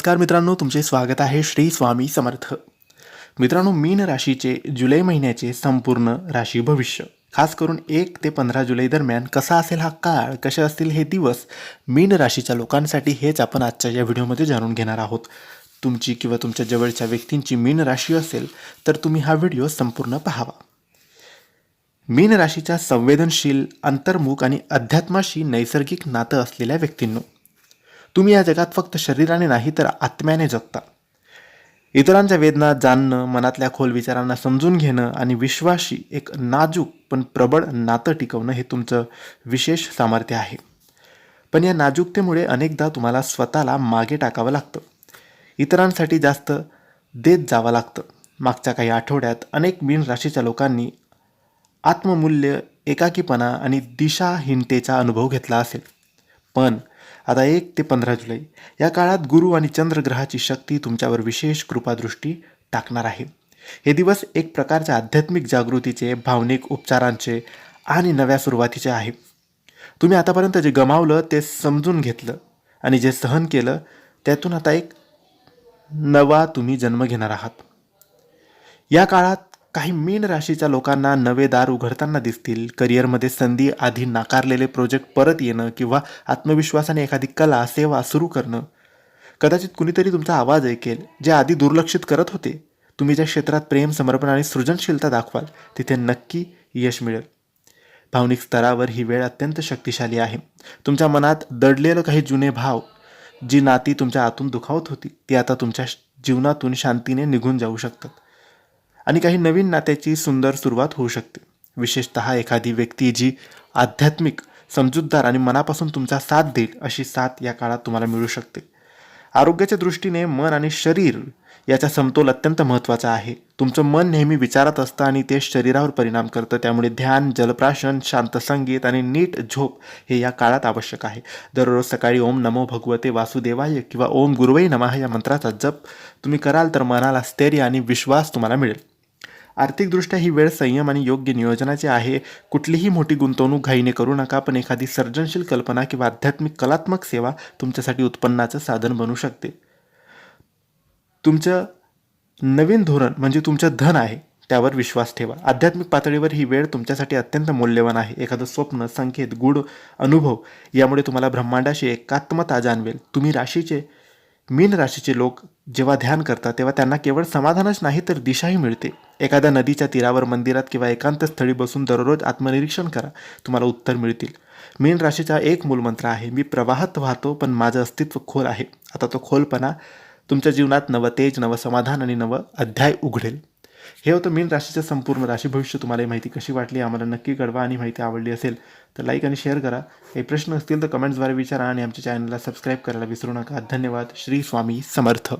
नमस्कार मित्रांनो तुमचे स्वागत आहे श्री स्वामी समर्थ. मित्रांनो मीन राशीचे जुलै महिन्याचे संपूर्ण राशी भविष्य. खास करून एक ते पंधरा जुलै दरम्यान कसा असेल हा काळ कसे असतील हे दिवस मीन राशीच्या लोकांसाठी हेच आपण आजच्या या व्हिडिओमध्ये जाणून घेणार आहोत. तुमची किंवा तुमच्या जवळच्या व्यक्तींची मीन राशी असेल तर तुम्ही हा व्हिडिओ संपूर्ण पाहावा. मीन राशीच्या संवेदनशील अंतर्मुख आणि अध्यात्माशी नैसर्गिक नातं असलेल्या व्यक्तींनो तुम्ही या जगात फक्त शरीराने नाही तर आत्म्याने जगता. इतरांच्या वेदना जाणणं मनातल्या खोल विचारांना समजून घेणं आणि विश्वाशी एक नाजूक पण प्रबळ नातं टिकवणं हे तुमचं विशेष सामर्थ्य आहे. पण या नाजूकतेमुळे अनेकदा तुम्हाला स्वतःला मागे टाकावं लागतं. इतरांसाठी जास्त देत जावं लागतं. मागच्या काही आठवड्यात अनेक मीन राशीच्या लोकांनी आत्ममूल्य एकाकीपणा आणि दिशाहीनतेचा अनुभव घेतला असेल. पण आता एक ते पंधरा जुलै. या काळात गुरु आणि चंद्रग्रहाची शक्ती तुमच्यावर विशेष कृपादृष्टी टाकणार आहे. हे दिवस एक प्रकारच्या आध्यात्मिक जागृतीचे भावनिक उपचारांचे आणि नव्या सुरुवातीचे आहे. तुम्ही आतापर्यंत जे गमावलं ते समजून घेतलं आणि जे सहन केलं त्यातून आता एक नवा तुम्ही जन्म घेणार आहात. या काळात काही मीन राशीच्या लोकांना नवे दार उघडताना दिसतील. करिअरमध्ये संधी आधी नाकारलेले प्रोजेक्ट परत येणं किंवा आत्मविश्वासाने एखादी कला सेवा सुरू करणं. कदाचित कुणीतरी तुमचा आवाज ऐकेल जे आधी दुर्लक्षित करत होते. तुम्ही ज्या क्षेत्रात प्रेम समर्पण आणि सृजनशीलता दाखवाल तिथे नक्की यश मिळेल. भावनिक स्तरावर ही वेळ अत्यंत शक्तिशाली आहे. तुमच्या मनात दडलेलं काही जुने भाव जी नाती तुमच्या आतून दुखावत होती ती आता तुमच्या जीवनातून शांतीने निघून जाऊ शकतात. आणि काही नवीन नात्याची सुंदर सुरुवात होऊ शकते. विशेषतः एखादी व्यक्ती जी आध्यात्मिक समजूतदार आणि मनापासून तुमचा साथ देईल अशी साथ या काळात तुम्हाला मिळू शकते. आरोग्याच्या दृष्टीने मन आणि शरीर याचा समतोल अत्यंत महत्त्वाचा आहे. तुमचं मन नेहमी विचारात असतं आणि ते शरीरावर परिणाम करतं. त्यामुळे ध्यान जलप्राशन शांत संगीत आणि नीट झोप हे या काळात आवश्यक आहे. दररोज सकाळी ओम नमो भगवते वासुदेवाय किंवा ओम गुरुवै नमः या मंत्राचा जप तुम्ही कराल तर मनाला स्थैर्य आणि विश्वास तुम्हाला मिळेल. आर्थिकदृष्ट्या ही वेळ संयम आणि योग्य नियोजनाची आहे. कुठलीही मोठी गुंतवणूक घाईने करू नका पण एखादी सर्जनशील कल्पना किंवा आध्यात्मिक कलात्मक सेवा तुमच्यासाठी उत्पन्नाचं साधन बनू शकते. तुमचं नवीन धोरण म्हणजे तुमचं धन आहे त्यावर विश्वास ठेवा. आध्यात्मिक पातळीवर ही वेळ तुमच्यासाठी अत्यंत मौल्यवान आहे. एखादं स्वप्न संकेत गूढ अनुभव यामुळे तुम्हाला ब्रह्मांडाशी एकात्मता जाणवेल. तुम्ही राशीचे मीन राशीचे लोक जेव्हा ध्यान करतात तेव्हा त्यांना केवळ समाधानच नाही तर दिशाही मिळते. एखाद्या नदीच्या तीरावर मंदिरात किंवा एकांत स्थळी बसून दररोज आत्मनिरीक्षण करा. तुम्हाला उत्तर मिळतील. मीन राशीचा एक मूलमंत्र आहे मी प्रवाहात वाहतो पण माझं अस्तित्व खोल आहे. आता तो खोलपणा तुमच्या जीवनात नवं तेज नवं समाधान आणि नवं अध्याय उघडेल. हे होतं मीन राशीचं संपूर्ण राशी. भविष्य तुम्हाला ही माहिती कशी वाटली आम्हाला नक्की कळवा. आणि माहिती आवडली असेल तर लाईक आणि शेअर करा. काही प्रश्न असतील तर कमेंट्सद्वारे विचारा आणि आमच्या चॅनलला सबस्क्राईब करायला विसरू नका. धन्यवाद. श्री स्वामी समर्थ.